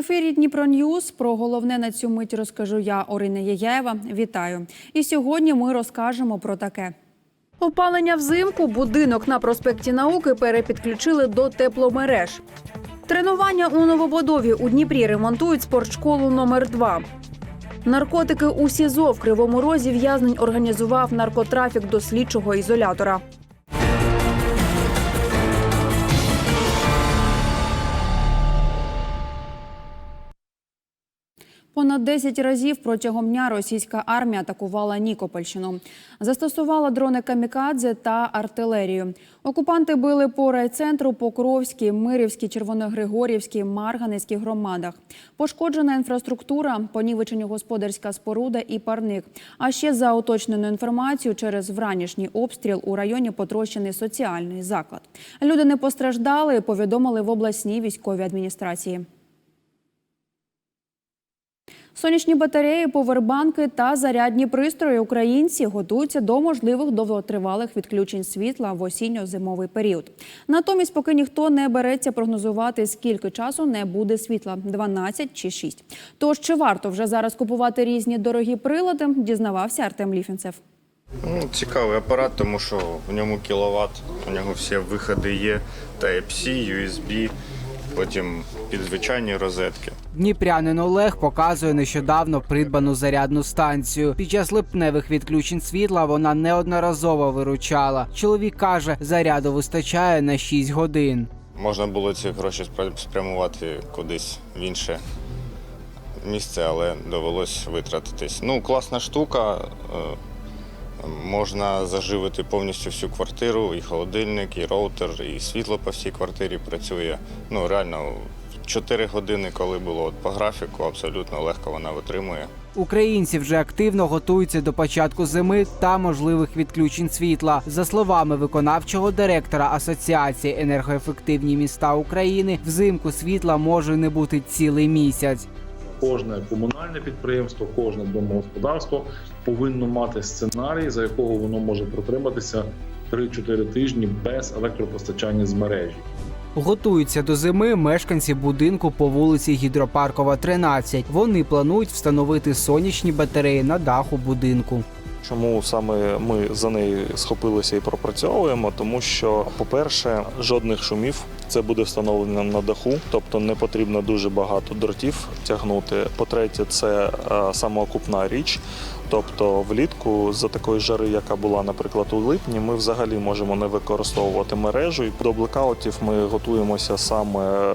ефірі Дніпро Ньюз. Про головне на цю мить розкажу я, Орина Яєва. Вітаю. І сьогодні ми розкажемо про таке. Опалення взимку будинок на проспекті науки перепідключили до тепломереж. Тренування у новобудові у Дніпрі ремонтують спортшколу номер 2 Наркотики у СІЗО в Кривому Розі в'язнень організував наркотрафік до слідчого ізолятора. Понад 10 разів протягом дня російська армія атакувала Нікопольщину. Застосувала дрони камікадзе та артилерію. Окупанти били по райцентру Покровській, Мирівській, Червоногригорівській, Марганецькій громадах. Пошкоджена інфраструктура, понівечені господарська споруда і парник. А ще за уточненою інформацією, через вранішній обстріл у районі потрощений соціальний заклад. Люди не постраждали, повідомили в обласній військовій адміністрації. Сонячні батареї, повербанки та зарядні пристрої українці готуються до можливих довготривалих відключень світла в осінньо-зимовий період. Натомість, поки ніхто не береться прогнозувати, скільки часу не буде світла 12 чи 6. Тож чи варто вже зараз купувати різні дорогі прилади, дізнавався Артем Ліфінцев. Ну, цікавий апарат, тому що в ньому кіловат, у нього всі виходи є, Type-C, USB, потім під звичайні розетки. Дніпрянин Олег показує нещодавно придбану зарядну станцію. Під час липневих відключень світла вона неодноразово виручала. Чоловік каже, заряду вистачає на 6 годин. Можна було ці гроші спря- спрямувати кудись в інше місце, але довелось витратитись. Ну, класна штука. Можна заживити повністю всю квартиру, і холодильник, і роутер, і світло по всій квартирі працює. Ну, реально, 4 години, коли було от по графіку, абсолютно легко вона витримує. Українці вже активно готуються до початку зими та можливих відключень світла. За словами виконавчого директора Асоціації енергоефективні міста України, взимку світла може не бути цілий місяць. Кожне комунальне підприємство, кожне домогосподарство повинно мати сценарій, за якого воно може протриматися 3-4 тижні без електропостачання з мережі. Готуються до зими мешканці будинку по вулиці Гідропаркова, 13. Вони планують встановити сонячні батареї на даху будинку. Чому саме ми за неї схопилися і пропрацьовуємо? Тому що, по-перше, жодних шумів це буде встановлено на даху, тобто не потрібно дуже багато дротів тягнути. По-третє, це е, самоокупна річ. Тобто влітку за такої жари, яка була, наприклад, у липні, ми взагалі можемо не використовувати мережу. І до блекаутів ми готуємося саме е,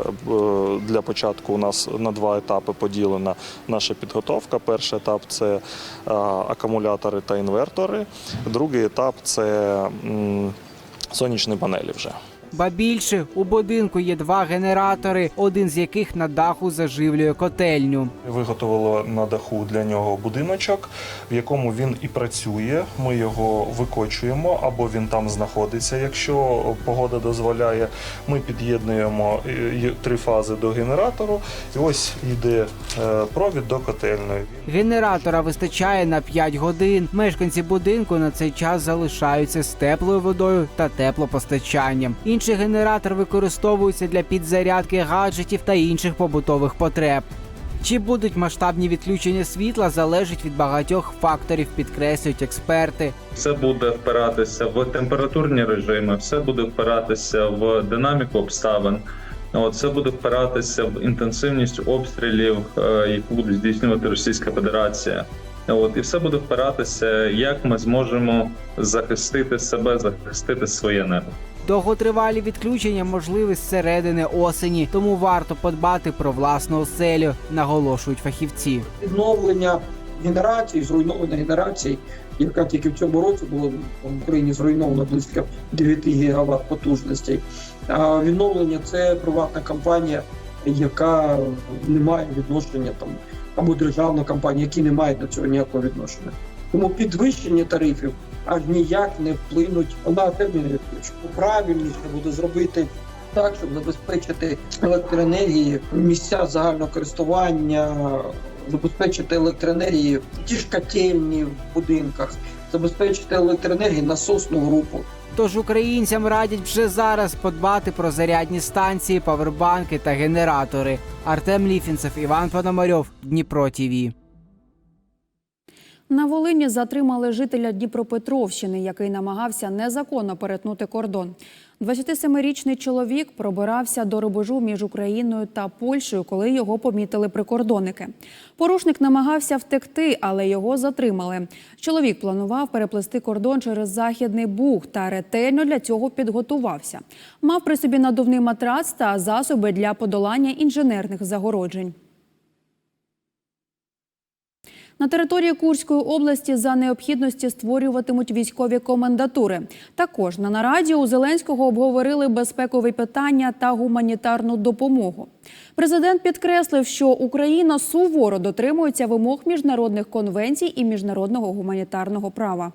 для початку. У нас на два етапи поділена наша підготовка. Перший етап це е, акумулятори та інвертори. Другий етап це сонячні панелі вже. Ба більше у будинку є два генератори, один з яких на даху заживлює котельню. Виготовили на даху для нього будиночок, в якому він і працює. Ми його викочуємо або він там знаходиться. Якщо погода дозволяє, ми під'єднуємо е, три фази до генератору, і ось йде е, провід до котельної. Генератора вистачає на 5 годин. Мешканці будинку на цей час залишаються з теплою водою та теплопостачанням. Інший генератор використовується для підзарядки гаджетів та інших побутових потреб. Чи будуть масштабні відключення світла, залежить від багатьох факторів, підкреслюють експерти. Все буде впиратися в температурні режими, все буде впиратися в динаміку обставин. Все буде впиратися в інтенсивність обстрілів, е, яку буде здійснювати Російська Федерація. От, і все буде впиратися, як ми зможемо захистити себе, захистити своє небо. Довготривалі відключення можливі з середини осені, тому варто подбати про власну оселю, наголошують фахівці. відновлення генерації, зруйнована генерації, яка тільки в цьому році було в Україні зруйновано близько 9 гігават потужностей. А відновлення це приватна компанія, яка не має відношення там або державна компанія, які не мають до цього ніякого відношення. Тому підвищення тарифів аж ніяк не вплинуть на терміни відключення. Правильніше буде зробити так, щоб забезпечити електроенергії, місця загального користування, забезпечити електроенергії, ті ж котельні в будинках, забезпечити електроенергію насосну групу. Тож українцям радять вже зараз подбати про зарядні станції, павербанки та генератори. Артем Ліфінцев, Іван Пономарьов, Дніпро ТІВІ. На Волині затримали жителя Дніпропетровщини, який намагався незаконно перетнути кордон. 27-річний чоловік пробирався до рубежу між Україною та Польщею, коли його помітили прикордонники. Порушник намагався втекти, але його затримали. Чоловік планував переплести кордон через західний буг та ретельно для цього підготувався. Мав при собі надувний матрац та засоби для подолання інженерних загороджень. На території Курської області за необхідності створюватимуть військові комендатури. Також на нараді у Зеленського обговорили безпекові питання та гуманітарну допомогу. Президент підкреслив, що Україна суворо дотримується вимог міжнародних конвенцій і міжнародного гуманітарного права.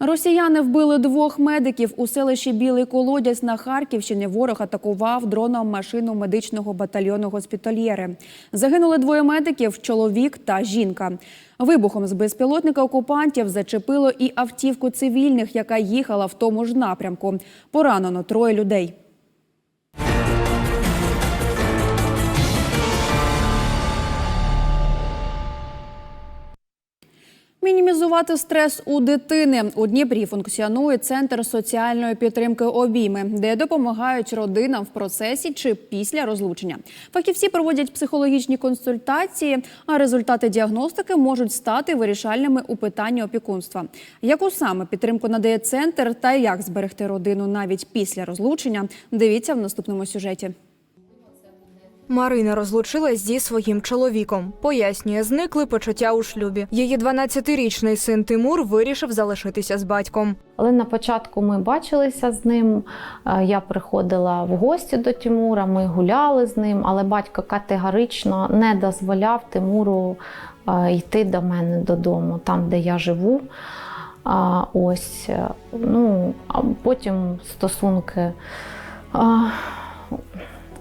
Росіяни вбили двох медиків у селищі Білий Колодязь на Харківщині. Ворог атакував дроном машину медичного батальйону госпітальєри. Загинули двоє медиків чоловік та жінка. Вибухом з безпілотника окупантів зачепило і автівку цивільних, яка їхала в тому ж напрямку. Поранено троє людей. Мінімізувати стрес у дитини у Дніпрі функціонує центр соціальної підтримки обійми, де допомагають родинам в процесі чи після розлучення. Фахівці проводять психологічні консультації, а результати діагностики можуть стати вирішальними у питанні опікунства. Яку саме підтримку надає центр та як зберегти родину навіть після розлучення? Дивіться в наступному сюжеті. Марина розлучилась зі своїм чоловіком. Пояснює, зникли почуття у шлюбі. Її 12-річний син Тимур вирішив залишитися з батьком. Але на початку ми бачилися з ним. е, Я приходила в гості до Тимура, ми гуляли з ним, але батько категорично не дозволяв Тимуру е, йти до мене додому, там, де я живу. А, Ось, е, ну, а потім стосунки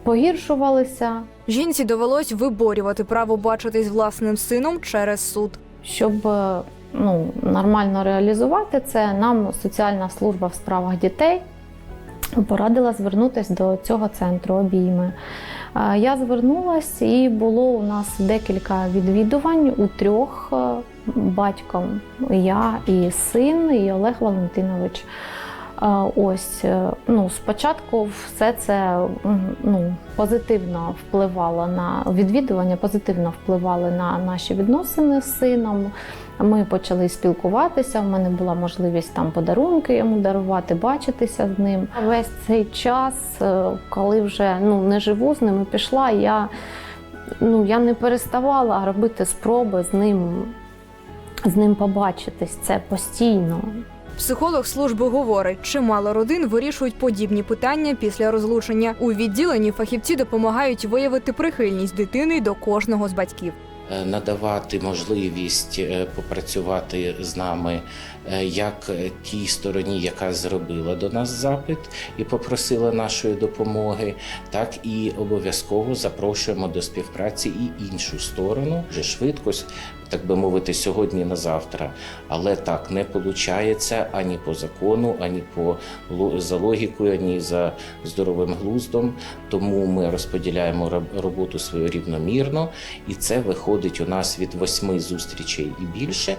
погіршувалися. Жінці довелось виборювати право бачитись власним сином через суд. Щоб е, ну, нормально реалізувати це, нам соціальна служба в справах дітей порадила звернутися до цього центру обійми. Е, Я звернулася і було у нас декілька відвідувань у трьох е, батьком. Я і син, і Олег Валентинович. Ось е, ну спочатку все це ну позитивно впливало на відвідування, позитивно впливали на наші відносини з сином. Ми почали спілкуватися. У мене була можливість там подарунки йому дарувати, бачитися з ним. Весь цей час, е, коли вже ну не живу з ними, пішла. Я ну я не переставала робити спроби з ним, з ним побачитись. Це постійно. Психолог служби говорить, чимало родин вирішують подібні питання після розлучення. У відділенні фахівці допомагають виявити прихильність дитини до кожного з батьків. е, надавати можливість е, попрацювати з нами як е, тій стороні, яка зробила до нас запит і попросила нашої допомоги, так і обов'язково запрошуємо до співпраці і іншу сторону вже швидко, так би мовити, сьогодні на завтра. Але так не виходить ані по закону, ані по за логікою, ані за здоровим глуздом. Тому ми розподіляємо роботу свою рівномірно, і це виходить у нас від восьми зустрічей і більше.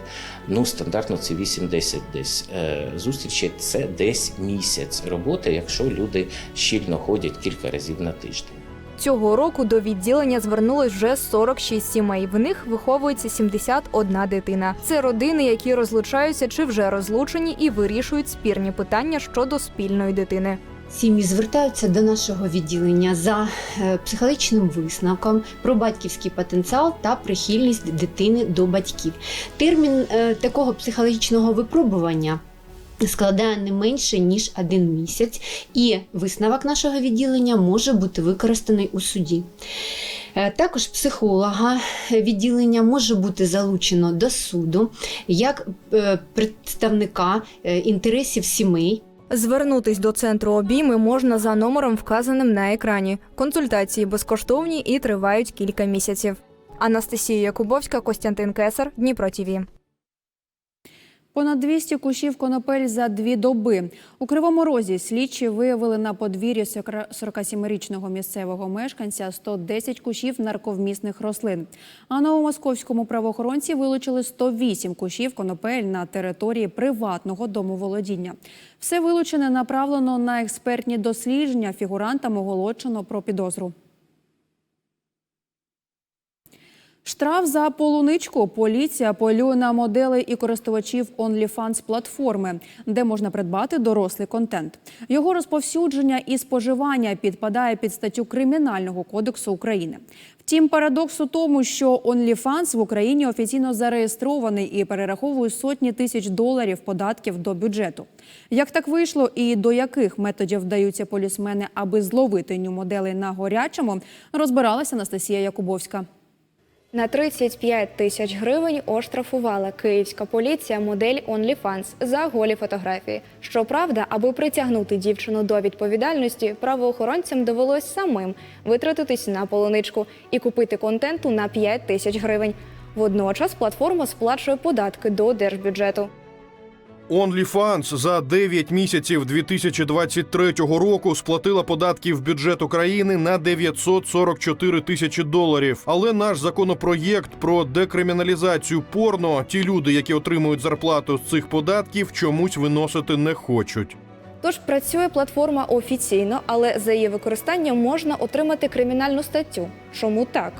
Ну, стандартно це 8-10 десь е, зустрічей. Це десь місяць роботи, якщо люди щільно ходять кілька разів на тиждень. Цього року до відділення звернулось вже 46 сімей. В них виховується 71 дитина. Це родини, які розлучаються чи вже розлучені і вирішують спірні питання щодо спільної дитини. Сім'ї звертаються до нашого відділення за е, психологічним висновком про батьківський потенціал та прихильність дитини до батьків. Термін е, такого психологічного випробування. Складає не менше ніж один місяць, і висновок нашого відділення може бути використаний у суді. Е, Також психолога відділення може бути залучено до суду як представника інтересів сімей Звернутись до центру обійми можна за номером, вказаним на екрані. Консультації безкоштовні і тривають кілька місяців. Анастасія Якубовська, Костянтин Кесар, Дніпро ТІВІ. Понад 200 кущів конопель за дві доби. У Кривому Розі слідчі виявили на подвір'ї 47-річного місцевого мешканця 110 кущів нарковмісних рослин. А на московському правоохоронці вилучили 108 кущів конопель на території приватного домоволодіння. Все вилучене направлено на експертні дослідження. Фігурантам оголошено про підозру. Штраф за полуничку. Поліція полює на модели і користувачів OnlyFans платформи, де можна придбати дорослий контент. Його розповсюдження і споживання підпадає під статтю Кримінального кодексу України. Втім, парадокс у тому, що OnlyFans в Україні офіційно зареєстрований і перераховує сотні тисяч доларів податків до бюджету. Як так вийшло і до яких методів вдаються полісмени, аби зловити ню моделей на горячому, розбиралася Анастасія Якубовська. На 35 тисяч гривень оштрафувала київська поліція модель OnlyFans за голі фотографії. Щоправда, аби притягнути дівчину до відповідальності, правоохоронцям довелось самим витратитись на полуничку і купити контенту на 5 тисяч гривень. Водночас платформа сплачує податки до держбюджету. OnlyFans за 9 місяців 2023 року сплатила податків в бюджет України на 944 тисячі доларів. Але наш законопроєкт про декриміналізацію порно ті люди, які отримують зарплату з цих податків, чомусь виносити не хочуть. Тож працює платформа офіційно, але за її використанням можна отримати кримінальну статтю. Чому так?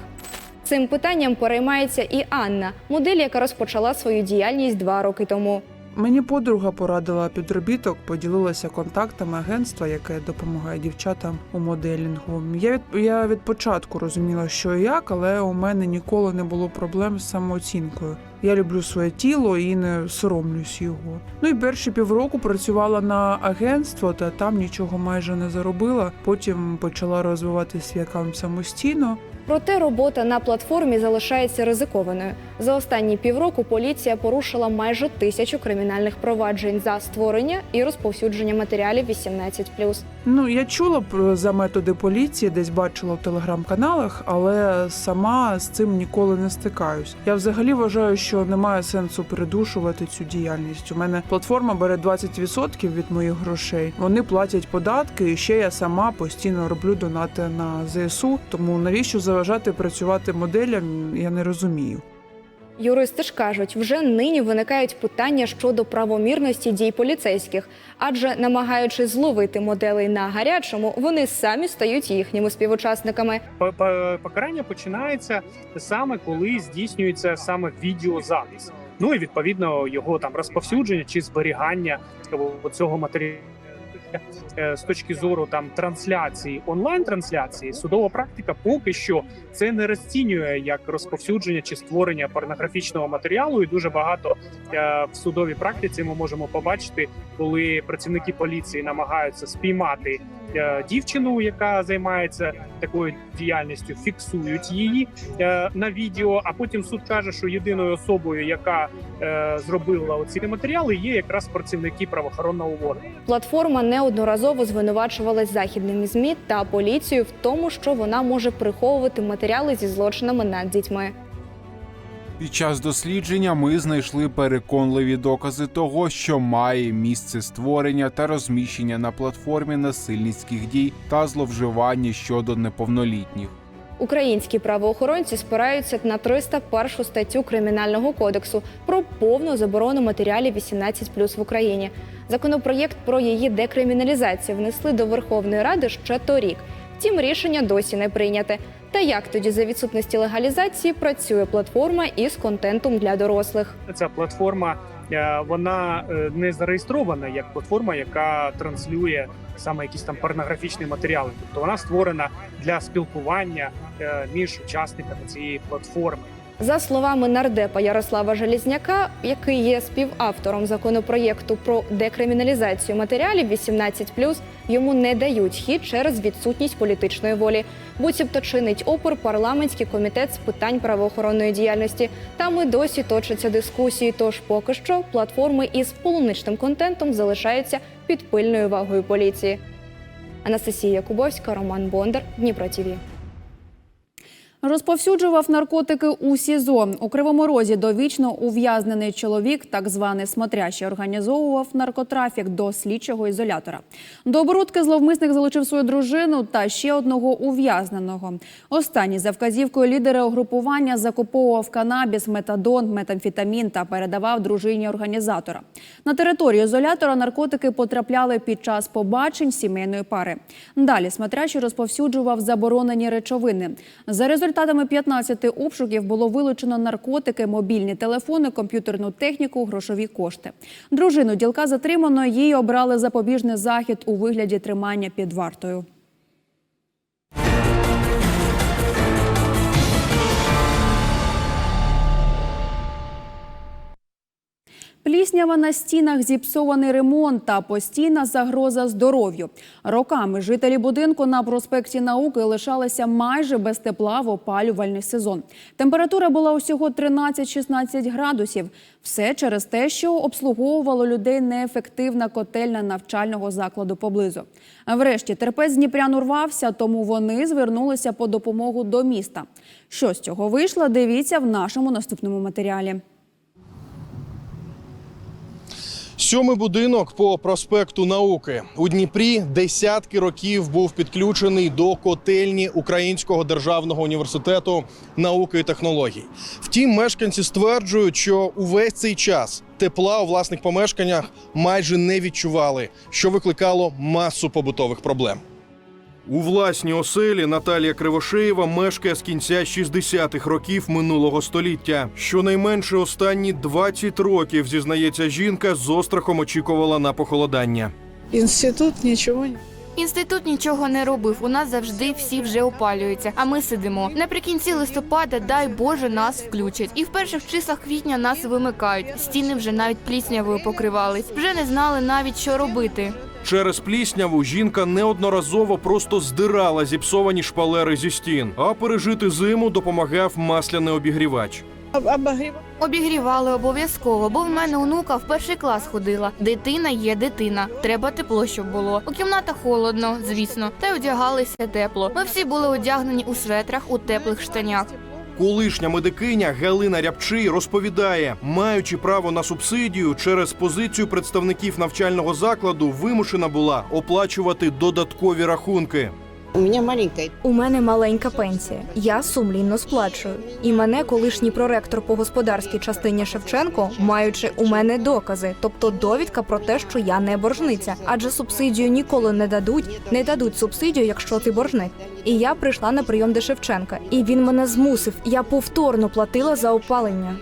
Цим питанням переймається і Анна, модель, яка розпочала свою діяльність два роки тому. Мені подруга порадила підробіток, поділилася контактами агентства, яке допомагає дівчатам у моделінгу. Я від я від початку розуміла, що і як, але у мене ніколи не було проблем з самооцінкою. Я люблю своє тіло і не соромлюсь його. Ну і перші півроку працювала на агентство, та там нічого майже не заробила. Потім почала розвивати свій аккаунт самостійно. Проте робота на платформі залишається ризикованою. За останні півроку поліція порушила майже тисячу кримінальних проваджень за створення і розповсюдження матеріалів 18+. Ну я чула про за методи поліції, десь бачила в телеграм-каналах, але сама з цим ніколи не стикаюсь. Я взагалі вважаю, що немає сенсу придушувати цю діяльність. У мене платформа бере 20% від моїх грошей. Вони платять податки, і ще я сама постійно роблю донати на ЗСУ. Тому навіщо заважати працювати моделям? Я не розумію. Юристи ж кажуть, вже нині виникають питання щодо правомірності дій поліцейських, адже намагаючись зловити моделей на гарячому, вони самі стають їхніми співучасниками. По- по- Покарання починається саме коли здійснюється саме відеозапис. Ну і відповідно його там розповсюдження чи зберігання цього матеріалу. Е, З точки зору там трансляції онлайн трансляції, судова практика поки що це не розцінює як розповсюдження чи створення порнографічного матеріалу. І дуже багато е, в судовій практиці ми можемо побачити, коли працівники поліції намагаються спіймати е, дівчину, яка займається такою діяльністю, фіксують її на відео. А потім суд каже, що єдиною особою, яка зробила оці матеріали, є якраз працівники правоохоронного органу. Платформа неодноразово звинувачувалась західними змі та поліцією в тому, що вона може приховувати матеріали зі злочинами над дітьми. Під час дослідження ми знайшли переконливі докази того, що має місце створення та розміщення на платформі насильницьких дій та зловживання щодо неповнолітніх. Українські правоохоронці спираються на 301 статтю Кримінального кодексу про повну заборону матеріалів 18+, в Україні. Законопроєкт про її декриміналізацію внесли до Верховної Ради ще торік. Втім, рішення досі не прийняте. Та як тоді за відсутності легалізації працює платформа із контентом для дорослих? Ця платформа вона е, не зареєстрована як платформа, яка транслює саме якісь там порнографічні матеріали. Тобто вона створена для спілкування е, між учасниками цієї платформи. За словами нардепа Ярослава Желізняка, який є співавтором законопроєкту про декриміналізацію матеріалів 18+, йому не дають хід через відсутність політичної волі. Буцімто чинить опор парламентський комітет з питань правоохоронної діяльності. Там і досі точаться дискусії. Тож поки що платформи із полуничним контентом залишаються під пильною увагою поліції. Анастасія Кубовська, Роман Бондар, Дніпро ТІВІ. Розповсюджував наркотики у СІЗО. У Кривому Розі довічно ув'язнений чоловік, так званий смотрящий, організовував наркотрафік до слідчого ізолятора. До оборудки зловмисник залучив свою дружину та ще одного ув'язненого. Останній за вказівкою лідера угрупування закуповував канабіс, метадон, метамфетамін та передавав дружині організатора. На територію ізолятора наркотики потрапляли під час побачень сімейної пари. Далі смотрящий розповсюджував заборонені речовини. За результатами 15 обшуків було вилучено наркотики, мобільні телефони, комп'ютерну техніку, грошові кошти. Дружину ділка затримано. Їй обрали запобіжний захід у вигляді тримання під вартою. Пліснява на стінах, зіпсований ремонт та постійна загроза здоров'ю. Роками жителі будинку на проспекті науки лишалися майже без тепла в опалювальний сезон. Температура була усього 13-16 градусів. Все через те, що обслуговувало людей неефективна котельня навчального закладу поблизу. Врешті терпець Дніпрян урвався, тому вони звернулися по допомогу до міста. Що з цього вийшло, дивіться в нашому наступному матеріалі. Сьомий будинок по проспекту Науки у Дніпрі десятки років був підключений до котельні Українського державного університету науки і технологій. Втім, мешканці стверджують, що увесь цей час тепла у власних помешканнях майже не відчували, що викликало масу побутових проблем. У власній оселі Наталія Кривошеєва мешкає з кінця 60-х років минулого століття. Щонайменше останні 20 років, зізнається жінка, з острахом очікувала на похолодання. Інститут нічого не. Інститут нічого не робив. У нас завжди всі вже опалюються, а ми сидимо. Наприкінці листопада, дай Боже, нас включать. І в перших числах квітня нас вимикають. Стіни вже навіть пліснявою покривались. Вже не знали навіть, що робити. Через плісняву жінка неодноразово просто здирала зіпсовані шпалери зі стін, а пережити зиму допомагав масляний обігрівач. Обігрівали обов'язково, бо в мене онука в перший клас ходила. Дитина є дитина. Треба тепло, щоб було. У кімнатах холодно, звісно, та й одягалися тепло. Ми всі були одягнені у светрах, у теплих штанях. Колишня медикиня Галина Рябчий розповідає, маючи право на субсидію, через позицію представників навчального закладу вимушена була оплачувати додаткові рахунки. У мене маленька. У мене маленька пенсія. Я сумлінно сплачую. І мене колишній проректор по господарській частині Шевченко, маючи у мене докази, тобто довідка про те, що я не боржниця, адже субсидію ніколи не дадуть, не дадуть субсидію, якщо ти боржник. І я прийшла на прийом до Шевченка, і він мене змусив. Я повторно платила за опалення.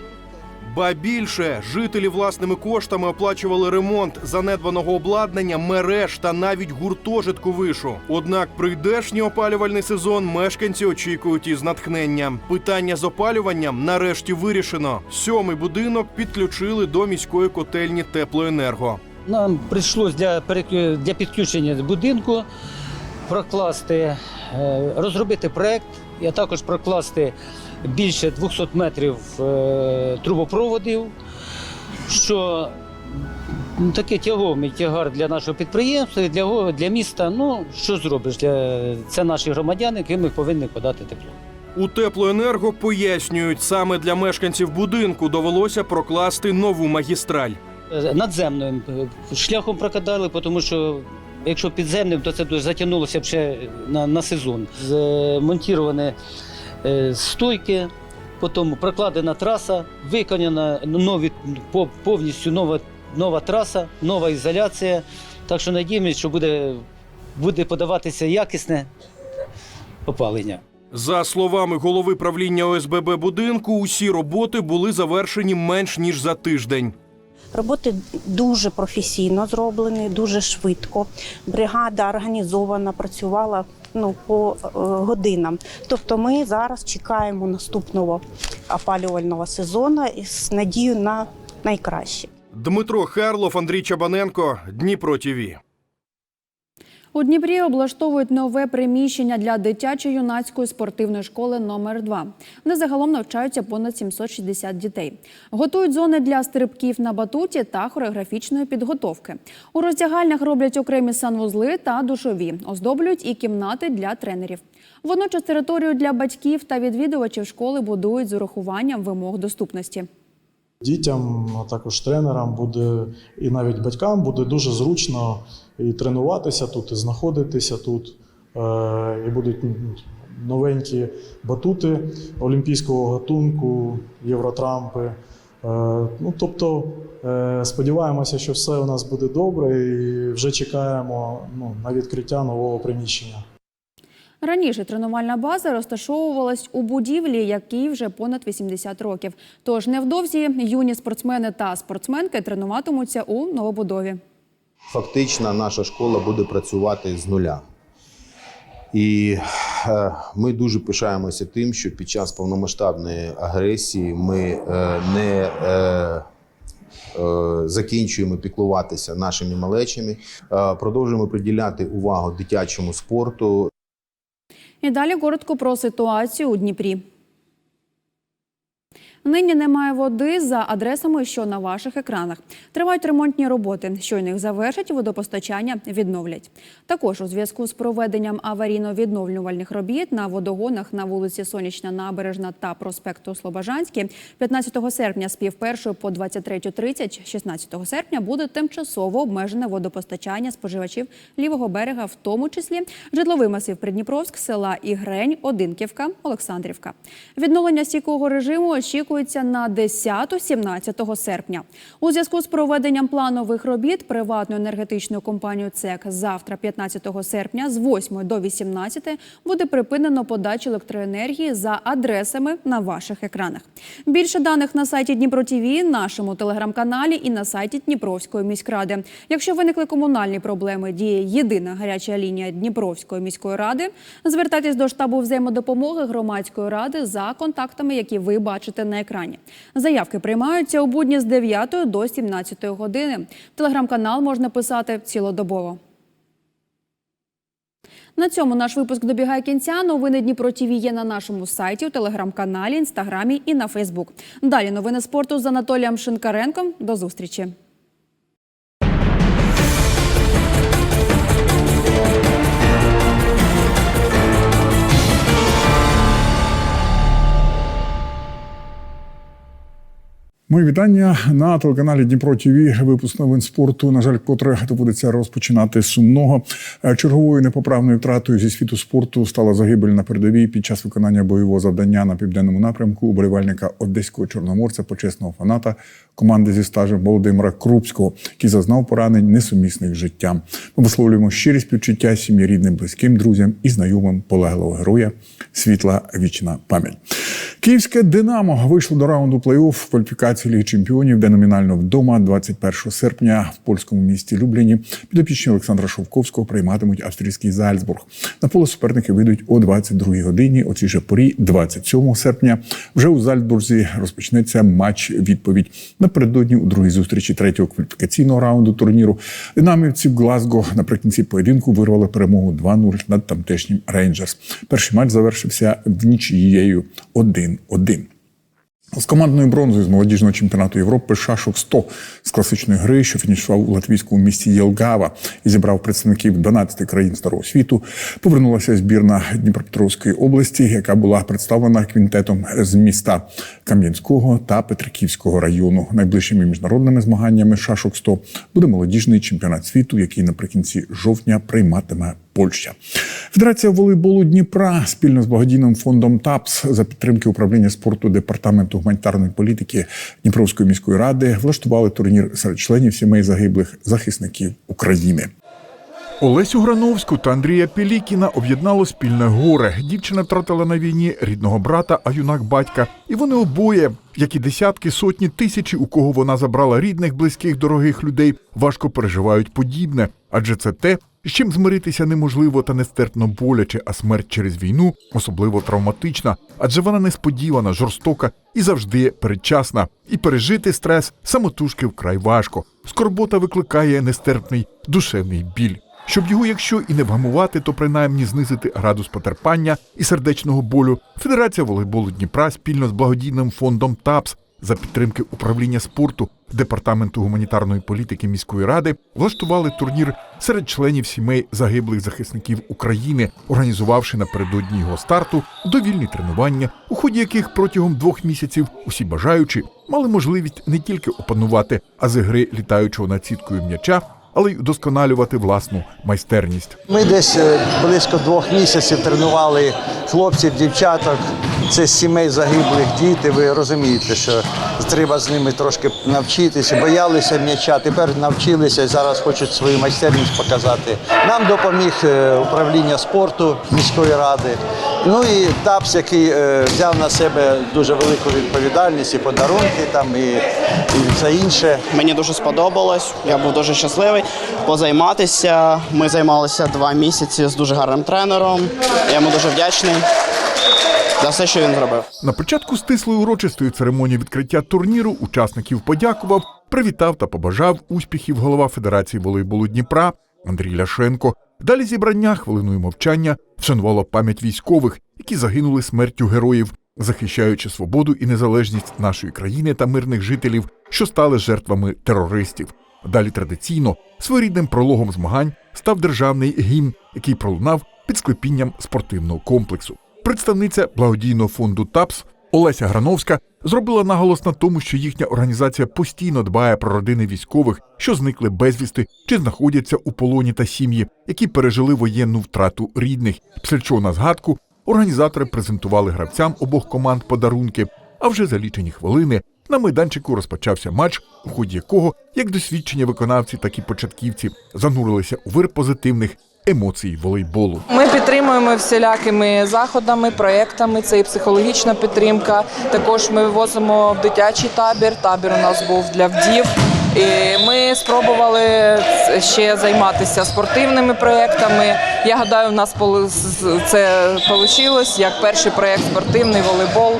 Ба більше жителі власними коштами оплачували ремонт занедбаного обладнання, мереж та навіть гуртожитку вишу. Однак прийдешній опалювальний сезон мешканці очікують із натхненням. Питання з опалюванням нарешті вирішено. Сьомий будинок підключили до міської котельні теплоенерго. Нам прийшлось для для підключення будинку прокласти, е, розробити проект, а також прокласти більше 200 метрів е, трубопроводів, що таке тяговий тягар для нашого підприємства і для, для міста. Ну, що зробиш? Це наші громадяни, яким ми повинні подати тепло. У теплоенерго пояснюють, саме для мешканців будинку довелося прокласти нову магістраль. Е, надземним шляхом прокладали, тому що якщо підземним, то це дуже затягнулося б ще на, на сезон. Змонтіровані е, стойки, потім прокладена траса, виконана нові, по- повністю нова, нова траса, нова ізоляція. Так що надіємося, що буде, буде подаватися якісне опалення. За словами голови правління ОСББ будинку, усі роботи були завершені менш ніж за тиждень. Роботи дуже професійно зроблені, дуже швидко. Бригада організована, працювала ну, по е, годинам. Тобто ми зараз чекаємо наступного опалювального сезону із надією на найкраще. Дмитро Харлов, Андрій Чабаненко, Дніпро ТІВІ. У Дніпрі облаштовують нове приміщення для дитячо-юнацької спортивної школи номер 2 де загалом навчаються понад 760 дітей. Готують зони для стрибків на батуті та хореографічної підготовки. У роздягальнях роблять окремі санвузли та душові, оздоблюють і кімнати для тренерів. Водночас територію для батьків та відвідувачів школи будують з урахуванням вимог доступності. Дітям, а також тренерам буде і навіть батькам буде дуже зручно і тренуватися тут, і знаходитися тут. Е, І будуть новенькі батути олімпійського гатунку, євротрампи. Е, Ну, тобто е, сподіваємося, що все у нас буде добре, і вже чекаємо ну, на відкриття нового приміщення. Раніше тренувальна база розташовувалась у будівлі, якій вже понад 80 років. Тож невдовзі юні спортсмени та спортсменки тренуватимуться у новобудові. Фактично, наша школа буде працювати з нуля. І е, ми дуже пишаємося тим, що під час повномасштабної агресії ми е, не е, закінчуємо піклуватися нашими малечами, продовжуємо приділяти увагу дитячому спорту. І далі коротко про ситуацію у Дніпрі. Нині немає води за адресами, що на ваших екранах. Тривають ремонтні роботи. Щойно їх завершать, водопостачання відновлять. Також у зв'язку з проведенням аварійно-відновлювальних робіт на водогонах на вулиці Сонячна Набережна та проспекту Слобожанський 15 серпня з пів першої по 23.30, 16 серпня буде тимчасово обмежене водопостачання споживачів лівого берега, в тому числі житловий масив Придніпровськ, села Ігрень, Одинківка, Олександрівка. Відновлення стійкого режиму очікується на 10-17 серпня. У зв'язку з проведенням планових робіт приватною енергетичною компанією ЦЕК завтра, 15 серпня, з 8 до 18 буде припинено подачу електроенергії за адресами на ваших екранах. Більше даних на сайті Дніпро ТІВІ, нашому телеграм-каналі і на сайті Дніпровської міськради. Якщо виникли комунальні проблеми, діє єдина гаряча лінія Дніпровської міської ради. Звертайтесь до штабу взаємодопомоги громадської ради за контактами, які ви бачите на екрані. Заявки приймаються у будні з 9 до 17 години. Телеграм-канал можна писати цілодобово. На цьому наш випуск добігає кінця. Новини Дніпро ТІВІ є на нашому сайті, у телеграм-каналі, інстаграмі і на Фейсбук. Далі новини спорту з Анатолієм Шинкаренком. До зустрічі. Мої вітання на телеканалі Дніпро ТВ. Випуск новин спорту. На жаль, котре доводиться розпочинати сумного. Е, Черговою непоправною втратою зі світу спорту стала загибель на передовій під час виконання бойового завдання на південному напрямку уболівальника одеського чорноморця, почесного фаната команди зі стажем Володимира Крупського, який зазнав поранень несумісних з життям. Ми висловлюємо щирі співчуття сім'ї рідним, близьким друзям і знайомим полеглого героя. Світла вічна пам'ять. Київське Динамо вийшло до раунду плей-офф кваліфікації Ліги Чемпіонів, де номінально вдома 21 серпня в польському місті Любліні підопічні Олександра Шовковського прийматимуть австрійський Зальцбург. На поле суперники вийдуть о 22 годині. О цій же порі, 27 серпня, вже у Зальцбурзі розпочнеться матч відповідь. Напередодні у другій зустрічі третього кваліфікаційного раунду турніру динамівці в Глазго наприкінці поєдинку вирвали перемогу 2-0 над тамтешнім Рейнджерс. Перший матч завершився в нічією 1-1. З командною бронзою з молодіжного чемпіонату Європи шашок 100 з класичної гри, що фінішував у латвійському місті Єлгава і зібрав представників 12 країн старого світу, повернулася збірна Дніпропетровської області, яка була представлена квінтетом з міста Кам'янського та Петриківського району. Найближчими міжнародними змаганнями шашок 100 буде молодіжний чемпіонат світу, який наприкінці жовтня прийматиме Польща. Федерація волейболу Дніпра спільно з благодійним фондом ТАПС за підтримки управління спорту департаменту гуманітарної політики Дніпровської міської ради влаштували турнір серед членів сімей загиблих захисників України. Олесю Грановську та Андрія Пілікіна об'єднало спільне горе. Дівчина втратила на війні рідного брата, а юнак батька. І вони обоє, як і десятки, сотні тисячі, у кого вона забрала рідних, близьких, дорогих людей, важко переживають подібне, адже це те, з чим змиритися неможливо та нестерпно боляче, а смерть через війну особливо травматична, адже вона несподівана, жорстока і завжди передчасна. І пережити стрес самотужки вкрай важко. Скорбота викликає нестерпний душевний біль. Щоб його, якщо і не вгамувати, то принаймні знизити градус потерпання і сердечного болю, Федерація волейболу Дніпра спільно з благодійним фондом ТАПС за підтримки управління спорту департаменту гуманітарної політики міської ради влаштували турнір серед членів сімей загиблих захисників України, організувавши напередодні його старту довільні тренування, у ході яких протягом двох місяців усі бажаючі мали можливість не тільки опанувати ази гри літаючого над сіткою м'яча, але й удосконалювати власну майстерність. Ми десь е, близько двох місяців тренували хлопців, дівчаток. Це сімей загиблих діти. Ви розумієте, що треба з ними трошки навчитися. Боялися м'яча, тепер навчилися зараз хочуть свою майстерність показати. Нам допоміг е, управління спорту міської ради. Ну і ТАПС, який е, взяв на себе дуже велику відповідальність і подарунки там, і, і все інше. Мені дуже сподобалось. Я був дуже щасливий позайматися. Ми займалися два місяці з дуже гарним тренером. Я йому дуже вдячний за все, що він зробив. На початку стислої урочистої церемонії відкриття турніру учасників подякував, привітав та побажав успіхів голова Федерації волейболу Дніпра Андрій Ляшенко. Далі зібрання хвилиною мовчання вшанувало пам'ять військових, які загинули смертю героїв, захищаючи свободу і незалежність нашої країни та мирних жителів, що стали жертвами терористів. Далі традиційно своєрідним прологом змагань став державний гімн, який пролунав під склепінням спортивного комплексу. Представниця благодійного фонду ТАПС Олеся Грановська зробила наголос на тому, що їхня організація постійно дбає про родини військових, що зникли безвісти чи знаходяться у полоні та сім'ї, які пережили воєнну втрату рідних. Після чого на згадку організатори презентували гравцям обох команд подарунки. А вже за лічені хвилини на майданчику розпочався матч, у ході якого як досвідчені виконавці, так і початківці занурилися у вир позитивних емоцій волейболу. Ми підтримуємо всілякими заходами, проектами. Це і психологічна підтримка. Також ми вивозимо в дитячий табір. Табір у нас був для вдів. І ми спробували ще займатися спортивними проєктами. Я гадаю, у нас це вийшло як перший проєкт спортивний волейбол.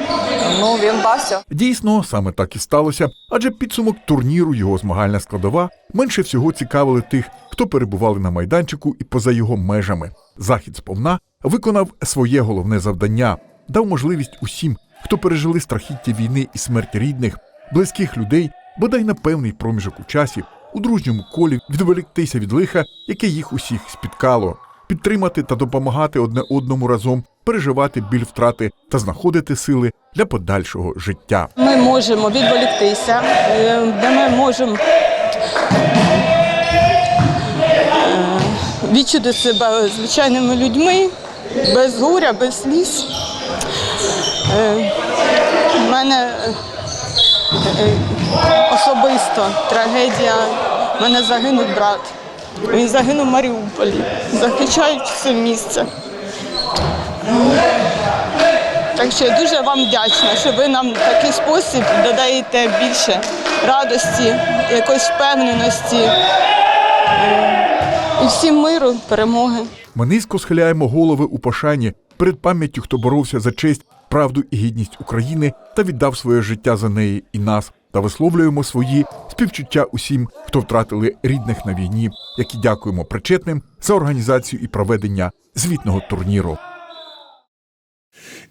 Ну він вдався. Дійсно, саме так і сталося, адже підсумок турніру, його змагальна складова, менше всього цікавили тих, хто перебували на майданчику і поза його межами. Захід сповна виконав своє головне завдання, дав можливість усім, хто пережили страхіття війни і смерть рідних, близьких людей, бодай на певний проміжок у часі, у дружньому колі відволіктися від лиха, яке їх усіх спіткало, підтримати та допомагати одне одному разом, переживати біль втрати та знаходити сили для подальшого життя. Ми можемо відволіктися, е, ми можемо е, відчути себе звичайними людьми, без горя, без сліз. У мене е, е, особисто трагедія. У мене загинув брат. Він загинув в Маріуполі, захищаючи це місце. Так що я дуже вам вдячна, що ви нам в такий спосіб додаєте більше радості, якоїсь впевненості і всім миру, перемоги. Ми низько схиляємо голови у пошані перед пам'яттю, хто боровся за честь, правду і гідність України та віддав своє життя за неї і нас, та висловлюємо свої співчуття усім, хто втратили рідних на війні, які дякуємо причетним за організацію і проведення звітного турніру.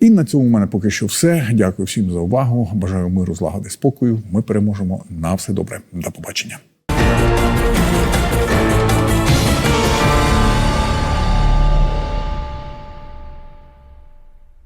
І на цьому в мене поки що все. Дякую всім за увагу. Бажаю миру, злагоди, спокою. Ми переможемо. На все добре. До побачення.